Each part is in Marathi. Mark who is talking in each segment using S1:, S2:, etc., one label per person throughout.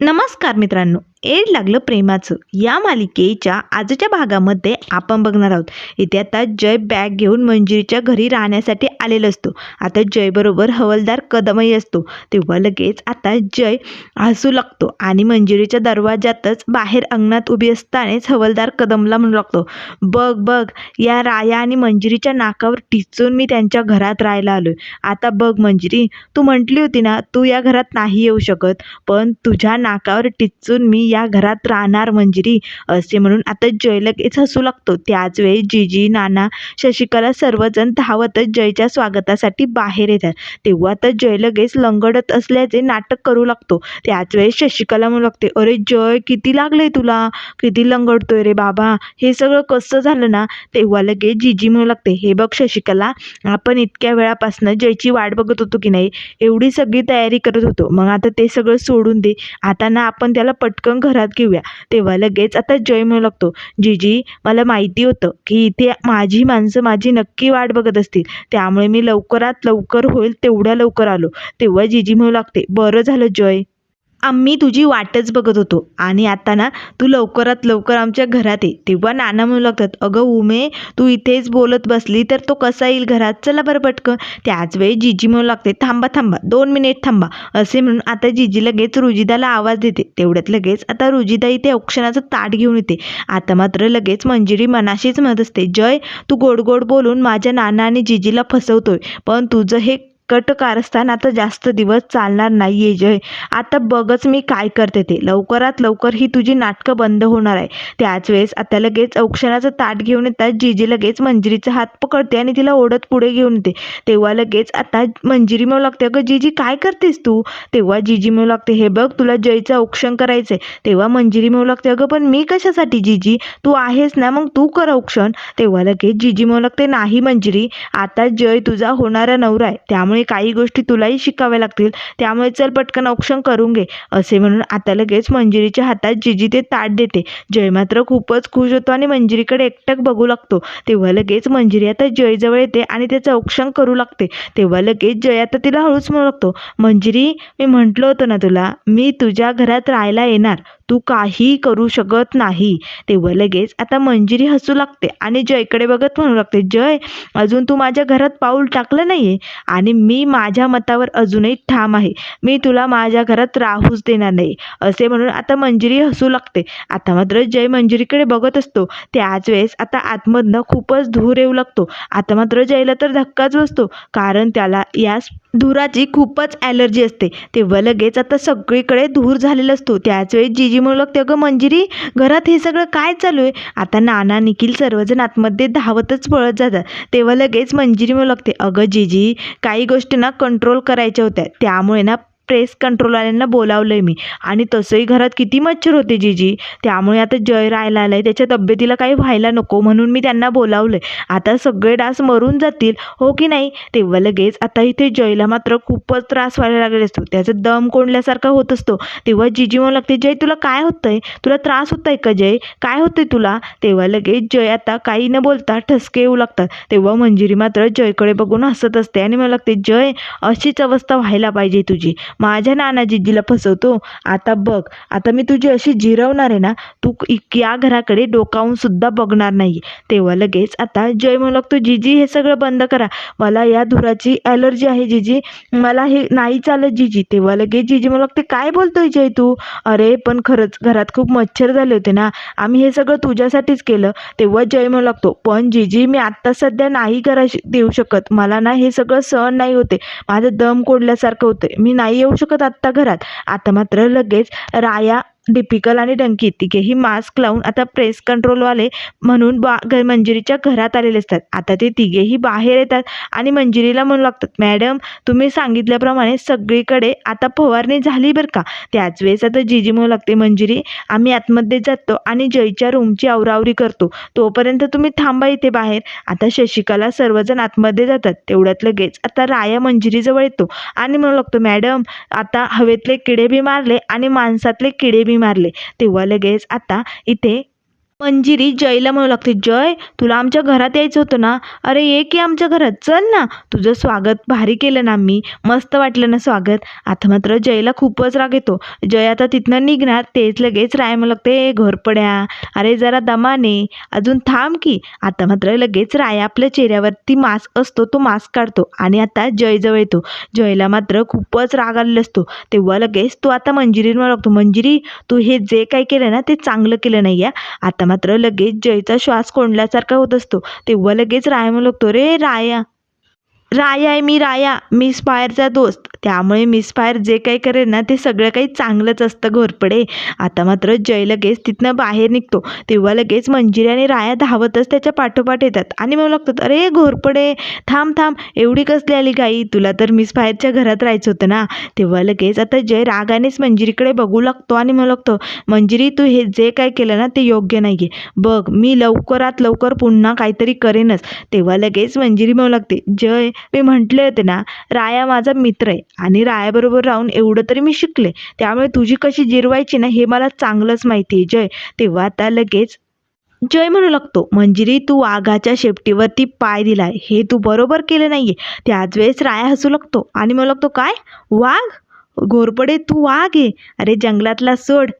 S1: नमस्कार मित्रांनो. एड लागलं प्रेमाचं. या मालिकेच्या आजच्या भागामध्ये आपण बघणार आहोत. इथे आता जय बॅग घेऊन मंजिरीच्या घरी राहण्यासाठी आलेला असतो. आता जयबरोबर हवलदार कदमही असतो. तेव्हा लगेच आता जय हसू लागतो आणि मंजिरीच्या दरवाजातच बाहेर अंगणात उभी असतानाच हवलदार कदमला म्हणू लागतो बघ बघ या राया आणि मंजिरीच्या नाकावर टिचून मी त्यांच्या घरात राहायला आलोय. आता बघ मंजिरी तू म्हटली होती ना तू या घरात नाही येऊ शकत पण तुझ्या नाकावर टिचून मी या घरात राहणार मंजिरी असे म्हणून आता जय लगेच हसू लागतो. त्याच वेळी जीजी नाना शशिकला सर्वजण धावतच जयच्या स्वागतासाठी बाहेर येतात. तेव्हा तर जय लगेच लंगडत असल्याचे नाटक करू लागतो. त्याच वेळेस शशिकला म्हणू लागते अरे जय किती लागले तुला? किती लंगडतोय रे बाबा? हे सगळं कसं झालं ना? तेव्हा लगेच जीजी म्हणू लागते हे बघ शशिकला आपण इतक्या वेळापासून जयची वाट बघत होतो की नाही? एवढी सगळी तयारी करत होतो. मग आता ते सगळं सोडून दे. आता ना आपण त्याला पटकन घरात घेऊया. तेव्हा लगेच आता जय म्हणू लागतो. जीजी मला माहिती होतं की इथे माझी माणसं माझी नक्की वाट बघत असतील. त्यामुळे मी लवकरात लवकर होईल तेवढ्या लवकर आलो. तेव्हा जीजी म्हणू लागते बरं झालं जय. आम्ही तुझी वाटच बघत होतो. आणि आता ना तू लवकरात लवकर आमच्या घरात ये. तेव्हा नाना म्हणू लागतात अगं उमे तू इथेच बोलत बसली तर तो कसा येईल घरात? चला बरं पटकन. त्याच वेळी जीजी म्हणू लागते थांबा थांबा दोन मिनिट थांबा. असे म्हणून आता जीजी लगेच रुजिदाला आवाज देते. तेवढ्यात लगेच आता रुजिदा इथे औक्षणाचं ताट घेऊन येते. आता मात्र लगेच मंजिरी मनाशीच म्हणत असते. जय तू गोड गोड बोलून माझ्या नाना आणि जीजीला फसवतोय. पण तुझं हे कट कारस्थान आता जास्त दिवस चालणार नाही आहे जय. आता बघच मी काय करते ते. लवकरात लवकर ही तुझी नाटकं बंद होणार आहे. त्याच वेळेस आता लगेच औक्षणाचं ताट घेऊन येतात जीजी लगेच मंजिरीचा हात पकडते आणि तिला ओढत पुढे घेऊन येते. तेव्हा लगेच आता मंजिरी मिळू लागते. अगं जीजी काय करतेस तू? तेव्हा जीजी मिळू लागते. हे बघ तुला जयचं औक्षण करायचं आहे तेव्हा मंजिरी मिळू लागते. अगं पण मी कशासाठी जीजी? तू आहेस ना मग तू कर औक्षण. तेव्हा लगेच जीजी मिळू लागते. नाही मंजिरी आता जय तुझा होणारा नवरा आहे. त्यामुळे काही गोष्टी तुलाही शिकाव्या लागतील. त्यामुळे चल पटकन औक्षण करून घे असे म्हणून आता लगेच मंजिरीच्या हातात जिजी ते ताट देते. जय मात्र खूपच खुश होतो आणि मंजिरीकडे एकटक बघू लागतो. तेव्हा लगेच मंजिरी आता जयजवळ येते आणि त्याचं औक्षण करू लागते. तेव्हा लगेच जय आता तिला हळूच म्हणू लागतो मंजिरी मी म्हटलं होतं ना तुला मी तुझ्या घरात राहायला येणार. तू काही करू शकत नाही. तेव्हा लगेच आता मंजिरी हसू लागते आणि जयकडे बघत म्हणू लागते जय अजून तू माझ्या घरात पाऊल टाकलं नाही आहे आणि मी माझ्या मतावर अजूनही ठाम आहे. मी तुला माझ्या घरात राहूच देणार नाही. असे म्हणून आता मंजिरी हसू लागते. आता मात्र जय मंजिरीकडे बघत असतो. त्याच वेळेस आता आतमधनं खूपच धूर येऊ लागतो. आता मात्र जयला तर धक्काच बसतो. कारण त्याला यास धुराची खूपच ॲलर्जी असते. तेव्हा लगेच आता सगळीकडे धूर झालेला असतो. त्याचवेळी जीजी म्हणू लागते अगं मंजिरी घरात हे सगळं काय चालू आहे? आता नाना निखिल सर्वजण आतमध्ये धावतच पळत जातात. तेव्हा लगेच मंजिरी म्हणू लागते अगं जीजी काही गोष्टी ना कंट्रोल करायच्या होत्या. त्यामुळे ना प्रेस कंट्रोलवाल्यांना बोलावलं आहे मी. आणि तसंही घरात किती मच्छर होते जीजी. त्यामुळे आता जय राहायला आलं आहे त्याच्या तब्येतीला काही व्हायला नको म्हणून मी त्यांना बोलावलं आहे आता सगळे डास मरून जातील हो की नाही? तेव्हा लगेच आता इथे जयला मात्र खूपच त्रास व्हायला लागले असतो. त्याचा दम कोंडल्यासारखा होत असतो. तेव्हा जीजी म्हणू लागते जय तुला काय होतंय? तुला त्रास होत आहे का जय? काय होतंय तुला? तेव्हा लगेच जय आता काही न बोलता ठसके येऊ लागतात. तेव्हा मंजिरी मात्र जयकडे बघून हसत असते आणि मला लागते जय अशीच अवस्था व्हायला पाहिजे तुझी. माझ्या नाना जिजीला फसवतो. आता बघ आता मी तुझी अशी जिरवणार आहे ना तू इ- या घराकडे डोकावून सुद्धा बघणार नाही तेव्हा लगेच आता जय म्हणू लागतो जीजी हे सगळं बंद करा. मला या धुराची ॲलर्जी आहे जीजी. मला हे नाही चालत जीजी. तेव्हा लगेच जीजी म्हणू लागते काय बोलतोय जय तू? अरे पण खरंच घरात खूप मच्छर झाले होते ना. आम्ही हे सगळं तुझ्यासाठीच केलं. तेव्हा जय म्हणू लागतो पण जीजी मी आत्ता सध्या नाही करा देऊ शकत. मला ना हे सगळं सहन नाही होते. माझं दम कोडल्यासारखं होतं मी नाही येऊ शकत आत्ता घरात. आता मात्र लगेच राया डिपिकल आणि डंकी तिघेही मास्क लावून आता प्रेस कंट्रोलवाले म्हणून बा घ मंजिरीच्या घरात आलेले असतात. आता ते तिघेही बाहेर येतात आणि मंजिरीला म्हणू लागतात मॅडम तुम्ही सांगितल्याप्रमाणे सगळीकडे आता फवारणी झाली बरं का? त्याच वेळेस आता जीजी म्हणू लागते मंजिरी आम्ही आतमध्ये जातो आणि जयच्या रूमची आवरावरी करतो. तोपर्यंत तुम्ही थांबा इथे बाहेर. आता शशिकला सर्वजण आतमध्ये जातात. तेवढ्यात लगेच आता राया मंजिरीजवळ येतो आणि म्हणू लागतो मॅडम आता हवेतले किडे बी मारले आणि माणसातले किडे बी मारले. तेव्हा लगेच आता इथे मंजिरी जयला म्हणू लागते जय तुला आमच्या घरात यायचं होतं ना? अरे ये की आमच्या घरात चल ना. तुझं स्वागत भारी केलं ना मी मस्त वाटलं ना स्वागत. आता मात्र जयला खूपच राग येतो. जय आता तिथनं निघणार तेच लगेच राय म्हणू लागते घोरपड्या अरे जरा दमाने अजून थांब की. आता मात्र लगेच राय आपल्या चेहऱ्यावरती मास्क असतो तो मास्क काढतो आणि आता जयजवळ येतो. जयला मात्र खूपच राग आलेला असतो. तेव्हा लगेच तो आता मंजिरीवर लागतो मंजिरी तू हे जे काही केलं ना ते चांगलं केलं नाही आहे आता मात्र लगेच जयचा श्वास कोंडल्यासारखा होत असतो. तेव्हा लगेच राया म्हणू लागतो रे राया राया आहे मी राया मिस स्पायरचा दोस्त. त्यामुळे मिस फायर जे काही करेल ना ते सगळं काही चांगलंच असतं घोरपडे. आता मात्र जय लगेच तिथनं बाहेर निघतो. तेव्हा लगेच मंजिरी आणि राया धावतच त्याच्या पाठोपाठ येतात. आणि मग लागतात अरे घोरपडे थांब थांब एवढी कसली आली गाई? तुला तर मिस फायरच्या घरात राहायचं होतं ना. तेव्हा लगेच आता जय रागानेच मंजिरीकडे बघू लागतो आणि मग लागतो मंजिरी तू हे जे काय केलं ना ते योग्य नाही आहे बघ मी लवकरात लवकर पुन्हा काहीतरी करेनच. तेव्हा लगेच मंजिरी म्हणू लागते जय मी म्हटले होते ना राया माझा मित्र आहे. आणि रायाबरोबर राहून एवढं तरी मी शिकले. त्यामुळे तुझी कशी जिरवायची ना हे मला चांगलंच माहिती आहे जय. तेव्हा आता लगेच जय म्हणू लागतो. मंजिरी तू वाघाच्या शेपटीवरती पाय दिलाय. हे तू बरोबर केलं नाहीये. त्याच वेळेस राया हसू लागतो. आणि म्हणू लागतो काय? वाघ? घोरपडे तू वाघ आहे. अरे जंगलातला सोड.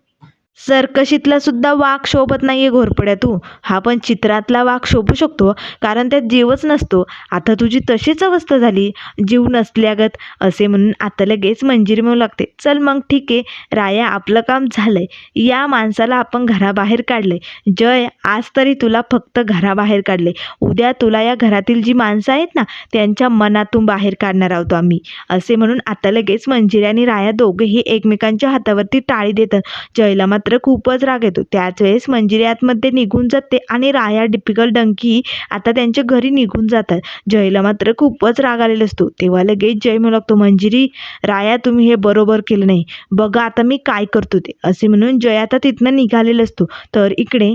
S1: सर्कशीतला सुद्धा वाघ शोभत आहे घोरपड्या तू. हा पण चित्रातला वाघ शोभू शकतो कारण त्यात जीवच नसतो. आता तुझी तशीच अवस्था झाली. जीव नसल्यागत असे म्हणून आता लगेच मंजिरी म्हणू लागते. चल मग ठीक आहे. राया आपलं काम झालंय. या माणसाला आपण घराबाहेर काढलंय. जय आज तरी तुला फक्त घराबाहेर काढले उद्या तुला या घरातील जी माणसं आहेत ना त्यांच्या मनातून बाहेर काढणार आहोत आम्ही. असे म्हणून आता लगेच मंजिरी आणि राया दोघेही एकमेकांच्या हातावरती टाळी देतात. जयला मात्र खूपच राग येतो. त्याच वेळेस मंजिरी आतमध्ये निघून जाते आणि राया डिपिकल डंकी आता त्यांच्या घरी निघून जातात. जयला मात्र खूपच राग आलेला असतो. तेव्हा लगेच जय म्हणू लागतो मंजिरी राया तुम्ही हे बरोबर केलं नाही. बघा आता मी काय करतो ते. असे म्हणून जय आता तिथनं निघालेला असतो. तर इकडे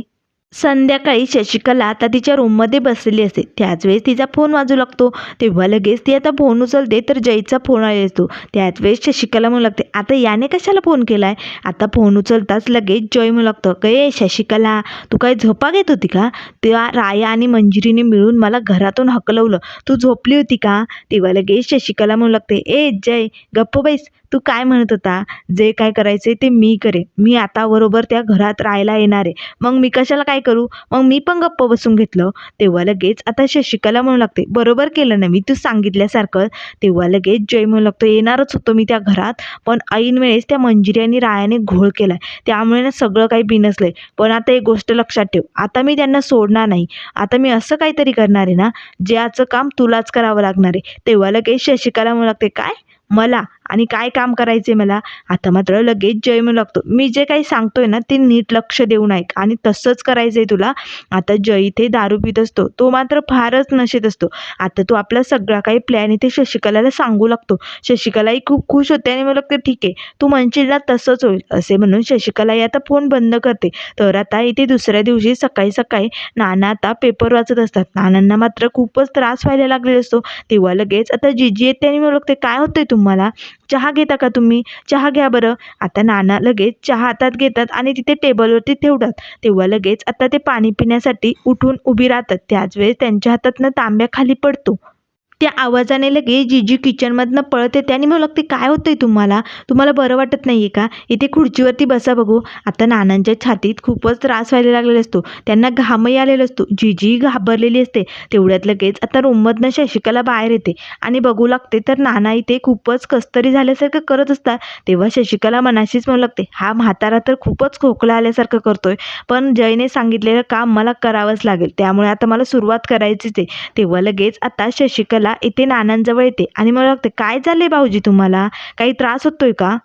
S1: संध्याकाळी शशिकला आता तिच्या रूममध्ये बसलेली असते. त्याच वेळेस तिचा फोन वाजू लागतो. तेव्हा लगेच ती आता फोन उचलते तर जयचा फोन आले असतो. त्याच वेळेस शशिकला म्हणू लागते आता याने कशाला फोन केला आहे आता फोन उचलताच लगेच जय म्हणू लागतं गे शशिकला तू काय झोपा घेत होती का? तेव्हा राया आणि मंजिरीने मिळून मला घरातून हकलवलं तू झोपली होती का? तेव्हा लगेच शशिकला म्हणू लागते ए जय गप्प बैस तू काय म्हणत होता? जे काय करायचे ते मी करे मी आता बरोबर त्या घरात राहायला येणार आहे. मग मी कशाला काय करू? मग मी पण गप्प बसून घेतलं. तेव्हा लगेच आता शशिकला म्हणू लागते बरोबर केलं ना मी? तू सांगितल्यासारखं. तेव्हा लगेच जय म्हणू लागतो येणारच होतो मी त्या घरात पण ऐन वेळेस त्या मंजिरी आणि रायाने घोळ केलाय. त्यामुळे ना सगळं काही बिनसलंय. पण आता एक गोष्ट लक्षात ठेव. आता मी त्यांना सोडणार नाही. आता मी असं काहीतरी करणार आहे ना? ज्याचं काम तुलाच करावं लागणार आहे. तेव्हा लगेच शशिकला म्हणू लागते काय? मला? आणि काय काम करायचे मला? आता मात्र लगेच जय म्हणू लागतो. मी जे काही सांगतोय ना ते नीट लक्ष देऊन ऐक. आणि तसंच करायचं आहे तुला. आता जय इथे दारू पित असतो. तो मात्र फारच नशेत असतो. आता तो आपला सगळा काही प्लॅन इथे शशिकलाला सांगू लागतो. शशिकलाही खूप खुश होते आणि मला लागतं ठीक आहे. तू म्हणशील ना तसंच होईल. असे म्हणून शशिकलाही आता फोन बंद करते. तर आता इथे दुसऱ्या दिवशी सकाळी सकाळी नाना आता पेपर वाचत असतात. नानांना मात्र खूपच त्रास व्हायला लागलेला असतो. तेव्हा लगेच आता जिजी येते आणि मला लागते काय होतंय तुम्हाला? चहा घेता का तुम्ही? चहा घ्या बरं. आता नाना लगेच चहा हातात घेतात आणि तिथे टेबलवरती ठेवतात. तेव्हा लगेच आता ते पाणी पिण्यासाठी उठून उभी राहतात. त्याच वेळेस त्यांच्या हातातनं तांब्या खाली पडतो. त्या आवाजाने लगेच जिजू किचनमधनं पळत. येते आणि मग लागते काय आहे तुम्हाला? तुम्हाला बरं वाटत नाही आहे का? इथे खुर्चीवरती बसा बघू. आता नानांच्या छातीत खूपच त्रास व्हायला लागलेला असतो. त्यांना घामही आलेला असतो. जीजी घाबरलेली असते. तेवढ्यात लगेच आता रूममधनं शशिकला बाहेर येते. आणि बघू लागते तर नाना इथे खूपच कस्तरी झाल्यासारखं करत असतात. तेव्हा शशिकला मनाशीच म्हणू लागते हा म्हातारा तर खूपच खोकला आल्यासारखं करतोय. पण जयने सांगितलेलं काम मला करावंच लागेल. त्यामुळे आता मला सुरुवात करायचीच आहे. तेव्हा लगेच आता शशिकला इथे नानांजवळ येते. आणि मला लागते काय झाले भाऊजी तुम्हाला? काही त्रास होतोय का?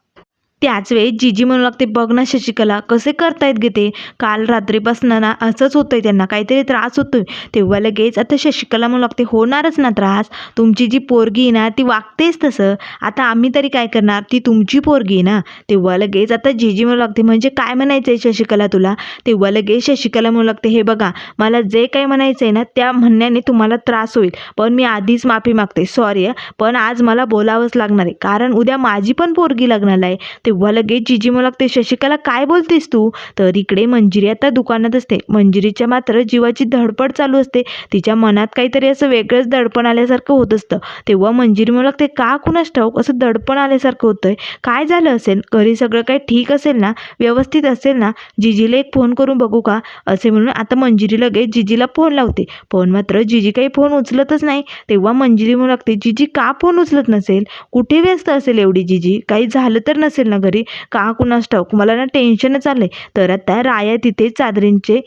S1: त्याच वेळी जीजी म्हणू लागते बघ ना शशिकला कसे करतायत गे ते? काल रात्रीपासून ना असंच होतंय त्यांना काहीतरी त्रास होतोय. तेव्हा लगेच आता शशिकला म्हणू लागते होणारच ना त्रास. तुमची जी पोरगी आहे ना ती वागतेच तसं. आता आम्ही तरी काय करणार? ती तुमची पोरगी आहे ना? तेव्हा लगेच आता जीजी म्हणू लागते म्हणजे काय म्हणायचं आहे शशिकला तुला? तेव्हा लगेच शशिकला म्हणू लागते हे बघा मला जे काही म्हणायचं आहे ना त्या म्हणण्याने तुम्हाला त्रास होईल. पण मी आधीच माफी मागते. सॉरी पण आज मला बोलावंच लागणार आहे. कारण उद्या माझी पण पोरगी लग्नाला आहे. तेव्हा लगेच जिजी मला लागते शशिकाला काय बोलतेस तू? तर इकडे मंजिरी आता दुकानात असते. मंजिरीच्या मात्र जीवाची धडपड चालू असते. तिच्या मनात काहीतरी असं वेगळंच दडपण आल्यासारखं होत असतं. तेव्हा मंजिरी मला लागते का कुणास ठाऊक? असं दडपण आल्यासारखं होतंय. काय झालं असेल? घरी सगळं काही ठीक असेल ना? व्यवस्थित असेल ना? जिजीला एक फोन करून बघू का? असे म्हणून आता मंजिरी लगेच जिजीला फोन लावते. पण मात्र जिजी काही फोन उचलतच नाही. तेव्हा मंजिरी म्हणू लागते जिजी का फोन उचलत नसेल? कुठे व्यस्त असेल एवढी जिजी? काही झालं तर नसेल ना घरी का कुणास ठाऊक? मला ना टेन्शनच आलं आहे तर आता राया तिथे चादरींचे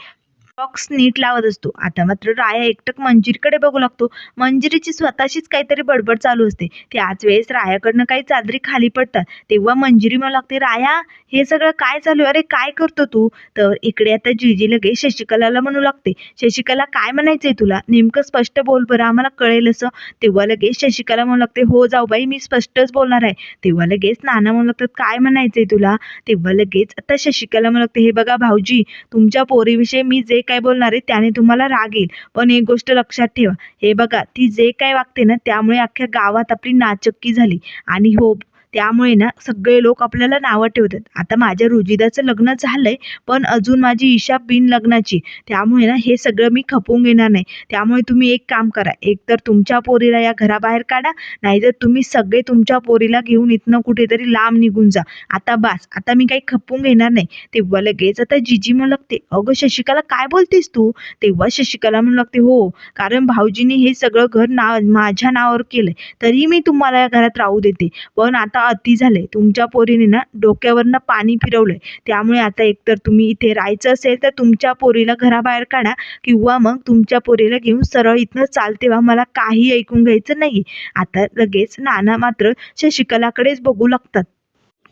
S1: बॉक्स नीट लावत असतो. आता मात्र राया एकटक मंजिरीकडे बघू लागतो. मंजिरीची स्वतःशीच काहीतरी बडबड चालू असते. त्याच वेळेस रायाकडनं काही चादरी खाली पडतात. तेव्हा मंजिरी मला लागते राया हे सगळं काय चालू आहे? अरे काय करतो तू? तर इकडे आता जिजी लगेच शशिकलाला म्हणू लागते शशिकला काय म्हणायचंय तुला? नेमकं स्पष्ट बोल बरं आम्हाला कळेल असं. तेव्हा लगेच शशिकला म्हणू लागते हो जाऊ बाई मी स्पष्टच बोलणार आहे. तेव्हा लगेच नाना म्हणू लागतात काय म्हणायचंय तुला? तेव्हा लगेच आता शशिकला म्हणू लागते हे बघा भाऊजी तुमच्या पोरीविषयी मी जे काय बोलणार आहे त्याने तुम्हाला राग येईल. पण एक गोष्ट लक्षात ठेवा. हे बघा ती जे काय वागते ना त्यामुळे अख्ख्या गावात आपली नाचक्की झाली. आणि हो त्यामुळे ना सगळे लोक आपल्याला नावं ठेवतात. आता माझ्या रुजिदाचं लग्न झालंय पण अजून माझी ईशा बिन लग्नाची. त्यामुळे ना हे सगळं मी खपवून घेणार नाही. त्यामुळे तुम्ही एक काम करा एक तर तुमच्या पोरीला या घराबाहेर काढा नाहीतर तुम्ही सगळे तुमच्या पोरीला घेऊन इथनं कुठेतरी लांब निघून जा. आता बास आता मी काही खपवून घेणार नाही. तेव्हा लगेच आता जिजी म्हणू लागते अगं शशिकला काय बोलतेस तू? तेव्हा शशिकला म्हणू लागते हो कारण भाऊजीने हे सगळं घर नाव माझ्या नावावर केलंय. तरी मी तुम्हाला या घरात राहू देते. पण आता अति झालंय. तुमच्या पोरीने ना डोक्यावरनं पाणी फिरवलंय. त्यामुळे आता एकतर तुम्ही इथे राहायचं असेल तर तुमच्या पोरीला घराबाहेर काढा किंवा मग तुमच्या पोरीला घेऊन सरळ इथनं चाल तेव्हा मला काही ऐकून घ्यायचं नाही आता लगेच नाना मात्र शशिकलाकडेच बघू लागतात.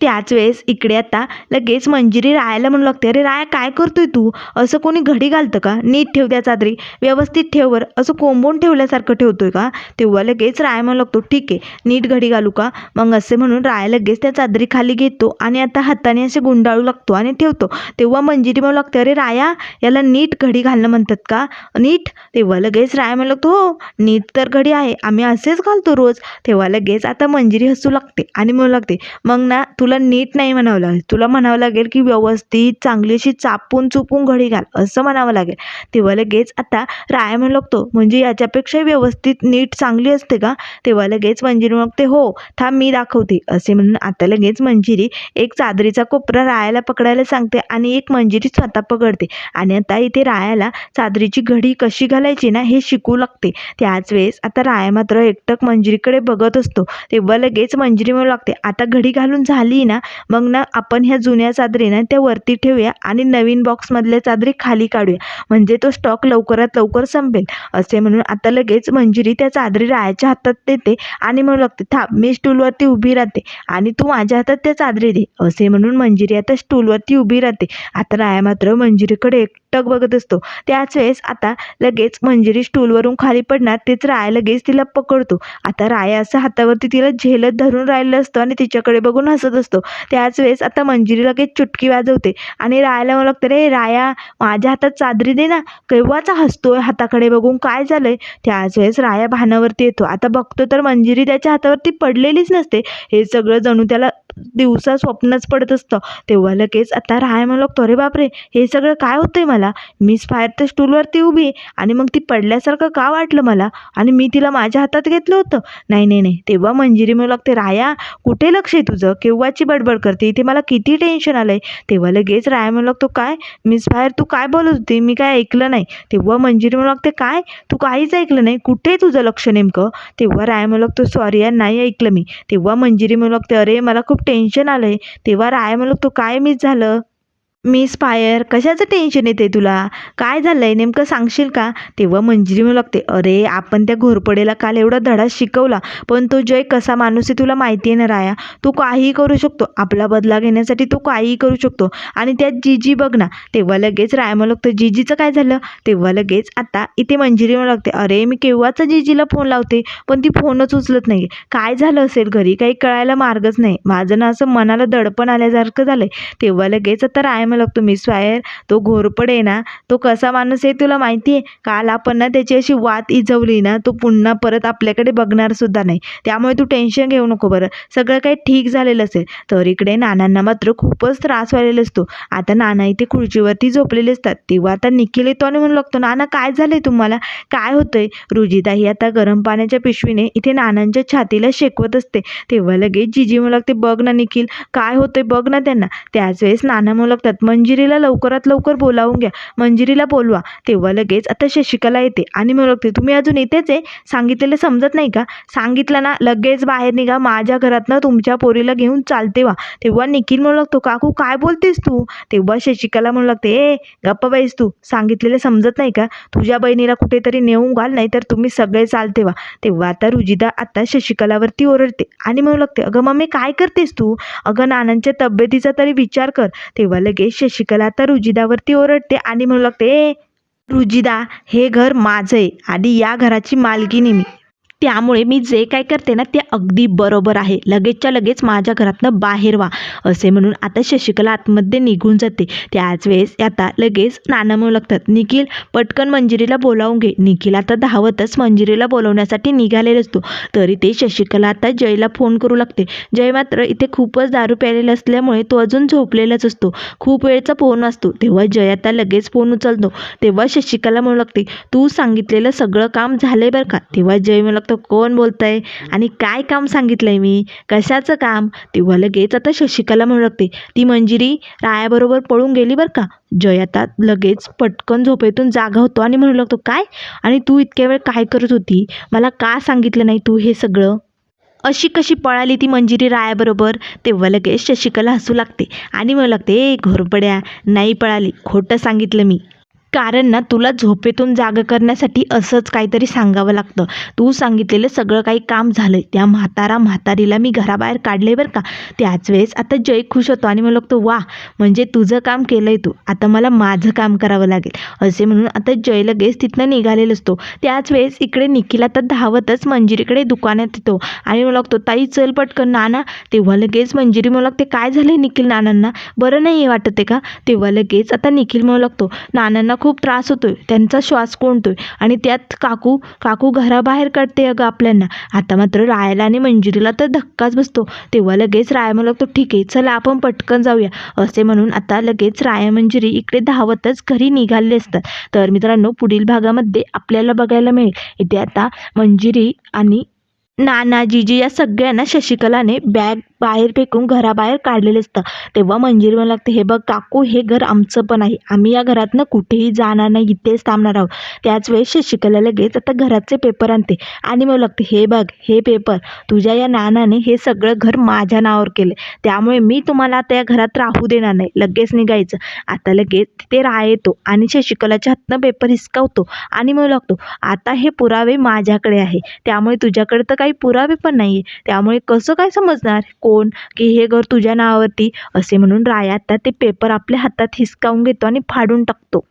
S1: त्याच वेळेस इकडे आता लगेच मंजिरी रायाला म्हणू लागते. अरे राया काय करतोय तू? असं कोणी घडी घालतं का? नीट ठेव त्या चादरी. व्यवस्थित ठेववर असं कोंबून ठेवल्यासारखं ठेवतोय का? तेव्हा लगेच राया म्हणू लागतो ठीक आहे नीट घडी घालू का? मग असे म्हणून राया लगेच त्या चादरी खाली घेतो आणि आता हाताने असे गुंडाळू लागतो आणि ठेवतो. तेव्हा मंजिरी म्हणू लागते अरे राया याला नीट घडी घालणं म्हणतात का? नीट? तेव्हा लगेच राया म्हणू लागतो हो नीट तर घडी आहे. आम्ही असेच घालतो रोज. तेव्हा लगेच आता मंजिरी हसू लागते आणि म्हणू लागते मग ना तुला तुला नीट नाही म्हणावं लागेल. तुला म्हणावं लागेल की व्यवस्थित चांगलीशी चापून चुपून घडी घाल. असं म्हणावं लागेल. तेव्हा लगेच आता राया म्हणू लागतो म्हणजे याच्यापेक्षा व्यवस्थित नीट चांगली असते का? तेव्हा लगेच मंजिरी म्हणते हो थांब मी दाखवते. असे म्हणून आता लगेच मंजिरी एक चादरीचा कोपरा रायाला पकडायला सांगते आणि एक मंजिरी स्वतः पकडते. आणि आता इथे रायाला चादरीची घडी कशी घालायची ना हे शिकू लागते. त्याच वेळेस आता राया मात्र एकटक मंजिरीकडे बघत असतो. तेव्हा लगेच मंजिरी म्हणू लागते आता घडी घालून झाली ना मग ना आपण ह्या जुन्या चादरी ना त्या वरती ठेवूया आणि नवीन बॉक्समधल्या चादरी खाली काढूया. म्हणजे तो स्टॉक लवकरात लवकर संपेल. असे म्हणून आता लगेच मंजिरी त्या चादरी रायाच्या हातात देते आणि म्हणू लागते थांब मी स्टूलवरती उभी राहते आणि तू माझ्या हातात त्या चादरी दे. असे म्हणून मंजिरी आता स्टूलवरती उभी राहते. आता राया मात्र मंजिरीकडे एकटक बघत असतो. त्याच वेळेस आता लगेच मंजिरी स्टूलवरून खाली पडणार तेच राया लगेच तिला पकडतो. आता राया असं हातावरती तिला झेलत धरून राहिलं असतं आणि तिच्याकडे बघून हसत असतो. त्याच वेळेस आता मंजिरी लगेच चुटकी वाजवते आणि रायाला मला लागतं रे राया माझ्या हातात चादरी दे ना. केव्हाचा हसतोय हाताकडे बघून? काय झालंय? त्याच वेळेस राया भानावरती येतो. आता बघतो तर मंजिरी त्याच्या हातावरती पडलेलीच नसते. हे सगळं जणू त्याला दिवसा स्वप्नच पडत असतं. तेव्हा लगेच आता राहाय म्हणू लागतो. अरे बापरे हे सगळं काय होतंय मला? मीच बाहेर त्या स्टूलवरती उभी आहे. आणि मग ती पडल्यासारखं का वाटलं मला? आणि मी तिला माझ्या हातात घेतलं होतं. नाही नाही नाही. तेव्हा मंजिरी म्हणू लागते राया कुठे लक्ष आहे तुझं? केव्हाची बडबड करते? इथे मला किती टेन्शन आलं आहे तेव्हा लगेच राया म्हणू लागतो काय? मीच बाहेर तू काय बोलत होती? मी काय ऐकलं नाही. तेव्हा मंजिरी म्हणू लागते काय? तू काहीच ऐकलं नाही? कुठे आहे तुझं लक्ष नेमकं? तेव्हा राया म्हणू लागतो सॉरी यार नाही ऐकलं मी. तेव्हा मंजिरी म्हणू लागते अरे मला खूप टेन्शन आलं आहे तेव्हा राया म्हणलं तू काय मिस झालं? मी स्पायर कशाचं टेन्शन येते तुला? काय झालं आहे नेमकं सांगशील का? तेव्हा मंजिरी म्हणू लागते अरे आपण त्या घोरपडेला काल एवढा धडा शिकवला पण तो जय कसा माणूस आहे तुला माहिती आहे ना राया? तू काहीही करू शकतो. आपला बदला घेण्यासाठी तो काहीही करू शकतो. आणि त्यात जीजी बघ ना तेव्हा लगेच राया म्हणू लागतं जीजीचं काय झालं? तेव्हा लगेच आता इथे मंजिरी म्हणू लागते अरे मी केव्हाच जीजीला फोन लावते? पण ती फोनच उचलत नाही काय झालं असेल? घरी काही कळायला मार्गच नाही. माझं ना असं मनाला दडपण आल्यासारखं झालं आहे तेव्हा लगेच आता राय म्हणू लागतो मी स्वायर तो घोरपडे ना तो कसा माणूस आहे तुला माहिती आहे? काल आपण ना त्याची अशी वात इजवली ना तो पुन्हा परत आपल्याकडे बघणार सुद्धा नाही. त्यामुळे तू टेन्शन घेऊ नको बरं. सगळं काही ठीक झालेलं असेल. तर इकडे नानांना मात्र खूपच त्रास व्हायला असतो. आता नाना इथे खुर्चीवरती झोपलेले असतात. तेव्हा आता निखिल येतो आणि म्हणू लागतो नाना काय झालंय तुम्हाला? काय होतंय? रुजिता ही आता गरम पाण्याच्या पिशवीने इथे नानांच्या छातीला शेकवत असते. तेव्हा लगेच जिजी म्हणू लागते बघ ना निखिल काय होतंय बघ ना त्यांना. त्याच वेळेस नाना म्हणू लागतात मंजिरीला लवकरात लवकर बोलावून घ्या. मंजिरीला बोलवा. तेव्हा लगेच आता शशिकला येते आणि म्हणू लागते तुम्ही अजून इथेच आहे? सांगितलेलं समजत नाही का? सांगितलं ना लगेच बाहेर निघा. माझ्या घरातनं तुमच्या पोरीला घेऊन चालते वा. तेव्हा निखिल म्हणू लागतो काकू काय बोलतेस तू? तेव्हा शशिकला म्हणू लागते ए गप्पा बाईस तू. सांगितलेलं समजत नाही का? तुझ्या बहिणीला कुठेतरी नेऊन घाल नाही तर तुम्ही सगळे चालते वा. तेव्हा आता रुजिदा आता शशिकलावरती ओरडते आणि म्हणू लागते अगं मम्मी काय करतेस तू? अगं नानांच्या तब्येतीचा तरी विचार कर. तेव्हा लगेच शशिकला तर रुजिदावरती ओरडते आणि म्हणू लागते ए रुजिदा हे घर माझं आहे आणि या घराची मालकीनी मी. त्यामुळे मी जे काय करते ना ते अगदी बरोबर आहे. लगेचच्या लगेच माझ्या घरातनं बाहेर व्हा असे म्हणून आता शशिकला आतमध्ये निघून जाते. त्याच वेळेस आता लगेच नाना म्हणू लागतात. निखिल पटकन मंजिरीला बोलावून घे. निखिल आता धावतच मंजिरीला बोलवण्यासाठी निघालेला असतो. तरी ते शशिकला आता जयला फोन करू लागते. जय मात्र इथे खूपच दारू प्यालेला असल्यामुळे तो अजून झोपलेलाच असतो. खूप वेळचा फोन असतो. तेव्हा जय आता लगेच फोन उचलतो. तेव्हा शशिकला म्हणू लागते तू सांगितलेलं सगळं काम झालंय बरं का? तेव्हा जय म्हणू लागतो कोण बोलतंय आणि काय काम सांगितलंय मी? कशाचं काम? तेव्हा लगेच आता शशिकला म्हणू लागते. ती मंजिरी रायाबरोबर पळून गेली बरं का. जय आता लगेच पटकन झोपेतून जागा होतो आणि म्हणू लागतो काय? आणि तू इतक्या वेळ काय करत होती? मला का सांगितलं नाही तू हे सगळं? अशी कशी पळाली ती मंजिरी रायाबरोबर तेव्हा लगेच शशिकला हसू लागते आणि म्हणू लागते ए घोरपड्या नाही पळाली. खोटं सांगितलं मी. कारण ना तुला झोपेतून जागं करण्यासाठी असंच काहीतरी सांगावं लागतं. तू सांगितलेलं सगळं काही काम झालं त्या म्हातारा म्हातारीला मी घराबाहेर काढले बरं का. त्याच वेळेस आता जय खुश होतो आणि मला लागतो वा म्हणजे तुझं काम केलं आहे तू. आता मला माझं काम करावं लागेल. असे म्हणून आता जय लगेच तिथनं निघालेला असतो. त्याच वेळेस इकडे निखिल आता धावतच मंजिरीकडे दुकानात येतो. आणि मला लागतो ताई चल पटकन नाना. तेव्हा लगेच मंजिरी मला लागते काय झालं निखिल नानांना? बरं नाही वाटत आहे का? तेव्हा लगेच आता निखिल मला लागतो नानांना खूप त्रास होतो आहे त्यांचा श्वास कोंडतोय. आणि त्यात काकू काकू घराबाहेर काढते अगं आपल्यांना. आता मात्र रायाला आणि मंजिरीला तर धक्काच बसतो. तेव्हा लगेच राया म्हणू लागतो ठीक आहे चला आपण पटकन जाऊया. असे म्हणून आता लगेच राया मंजिरी इकडे धावतच घरी निघाले असतात. तर मित्रांनो पुढील भागामध्ये आपल्याला बघायला मिळेल. इथे आता मंजिरी आणि नाना जीजी या सगळ्यांना शशिकलाने बॅग बाहेर फेकून घराबाहेर काढलेलं असतं. तेव्हा मंजिरी म्हणू लागते हे बघ काकू हे घर आमचं पण आहे. आम्ही या घरातनं कुठेही जाणार नाही इथेच थांबणार आहोत. त्याच वेळेस शशिकला लगेच आता घराचे पेपर आणते आणि म्हणू लागते हे बघ हे पेपर तुझ्या या नानाने हे सगळं घर माझ्या नावावर केलं त्यामुळे मी तुम्हाला आता या घरात राहू देणार नाही. लगेच निघायचं. आता लगेच तिथे राह येतो आणि शशिकलाच्या हातनं पेपर हिसकावतो आणि म्हणू लागतो आता हे पुरावे माझ्याकडे आहे. त्यामुळे तुझ्याकडे तर काही पुरावे पण नाही आहे त्यामुळे कसं काय समजणार? कोण? की हे घर तुझ्या नावावरती? असे म्हणून राया आता ते पेपर आपल्या हातात हिसकावून घेतो आणि फाडून टाकतो.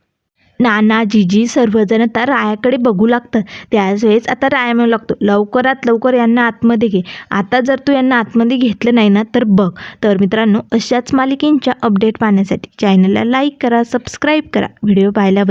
S1: नाना जीजी सर्वजण आता रायाकडे बघू लागतात. त्याच वेळेस आता राया म्हणू लागतो लवकरात लवकर यांना आतमध्ये घे. आता जर तू यांना आतमध्ये घेतलं नाही ना तर बघ. तर मित्रांनो अशाच मालिकेंच्या अपडेट पाहण्यासाठी चॅनलला लाईक करा सबस्क्राईब करा. व्हिडिओ पाहिल्याबद्दल